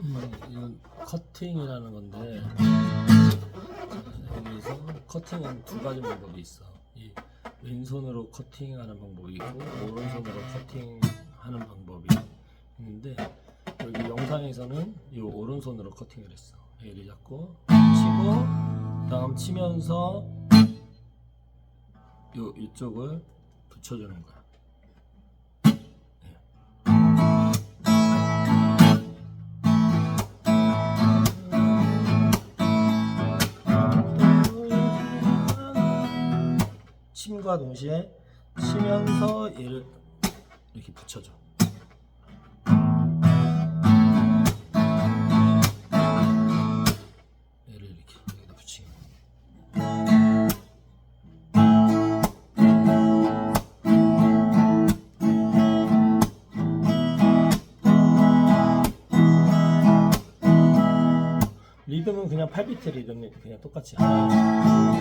음, 이건 커팅이라는 건데 자, 여기서 커팅은 두 가지 방법이 있어. 이 왼손으로 커팅하는 방법이 있고 오른손으로 커팅하는 방법이 있는데 여기 영상에서는 이 오른손으로 커팅을 했어. 얘를 잡고 치고 다음 치면서 요 이쪽을 붙여주는 거야. 침과 동시에 치면서 얘를 이렇게 붙여줘. 얘를 이렇게 여기다 붙이기. 리듬은 그냥 8비트 리듬 그냥 똑같이 하나